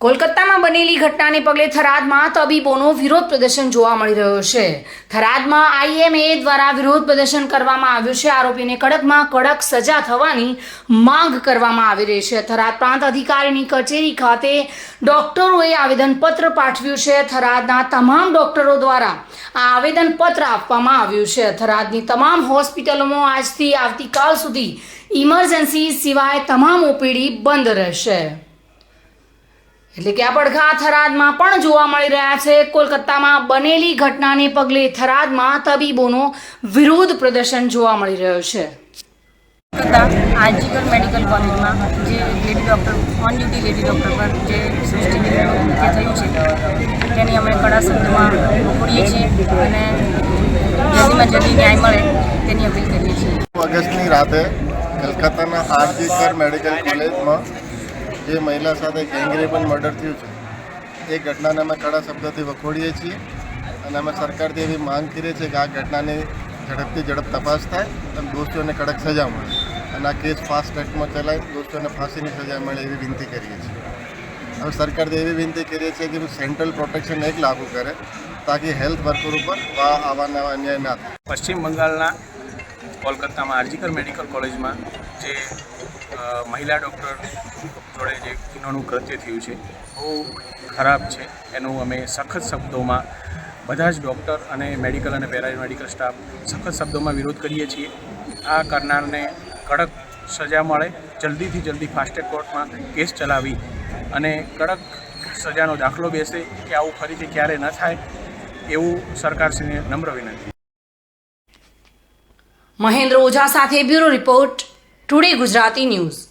કોલકાતામાં બનેલી ઘટનાને પગલે થરાદમાં તબીબોનો વિરોધ પ્રદર્શન જોવા મળી રહ્યો છે. થરાદમાં આઈએમએ દ્વારા વિરોધ પ્રદર્શન કરવામાં આવ્યું છે. આરોપીને કડકમાં કડક સજા થવાની માંગ કરવામાં આવી રહી છે. થરાદ પ્રાંત અધિકારીની કચેરી ખાતે ડોક્ટરોએ આવેદનપત્ર પાઠવ્યું છે. થરાદના તમામ ડોક્ટરો દ્વારા આ આવેદનપત્ર આપવામાં આવ્યું છે. થરાદની તમામ હોસ્પિટલોમાં આજથી આવતીકાલ સુધી ઇમરજન્સી સિવાય તમામ ઓપીડી બંધ રહેશે. એટલે કે આ પડઘા થરાદમાં પણ જોવા મળી રહ્યા છે. કોલકાતામાં બનેલી ઘટનાને પગલે થરાદમાં તબીબોનો વિરોધ પ્રદર્શન જોવા મળી રહ્યો છે. કલકત્તા આરજીકર મેડિકલ કોલેજમાં જે lady doctor on duty lady doctor પર જે સૃષ્ટિ થયું છે તેની અમે કડા શબ્દમાં ઉપડીએ છીએ અને જલ્દીમાં જલ્દી ન્યાય મળે તેની અપીલ કરીએ છીએ. ઓગસ્ટની રાતે કલકત્તાના આરજીકર મેડિકલ કોલેજમાં જે મહિલા સાથે ગેંગરેપ અને મર્ડર થયું છે, એ ઘટનાને અમે કડા શબ્દોથી વખોડીએ છીએ અને અમે સરકારથી એવી માંગ કરીએ છીએ કે આ ઘટનાની ઝડપથી ઝડપ તપાસ થાય અને દોષીઓને કડક સજા મળે. અને આ કેસ ફાસ્ટ ટ્રેકમાં ચલાવી દોષીઓને ફાંસીની સજા મળે એવી વિનંતી કરીએ છીએ. હવે સરકારથી એવી વિનંતી કરીએ છીએ કે સેન્ટ્રલ પ્રોટેક્શન એક લાગુ કરે, તાકી હેલ્થ વર્કર ઉપર આવાના આવા નવા અન્યાય ના થાય. પશ્ચિમ બંગાળના કોલકાતામાં આરજીકર મેડિકલ કોલેજમાં જે મહિલા ડૉક્ટર જોડે જે કિનોનું કૃત્ય થયું છે, બહુ ખરાબ છે. એનું અમે સખત શબ્દોમાં બધા જ ડૉક્ટર અને મેડિકલ અને પેરામેડિકલ સ્ટાફ સખત શબ્દોમાં વિરોધ કરીએ છીએ. આ કરનારને કડક સજા મળે, જલ્દીથી જલ્દી ફાસ્ટેગ કોર્ટમાં કેસ ચલાવી અને કડક સજાનો દાખલો બેસે કે આવું ફરીથી ક્યારે ન થાય એવું સરકારશ્રીને નમ્ર વિનંતી. મહેન્દ્ર ઓઝા સાથે bureau report today Gujarati news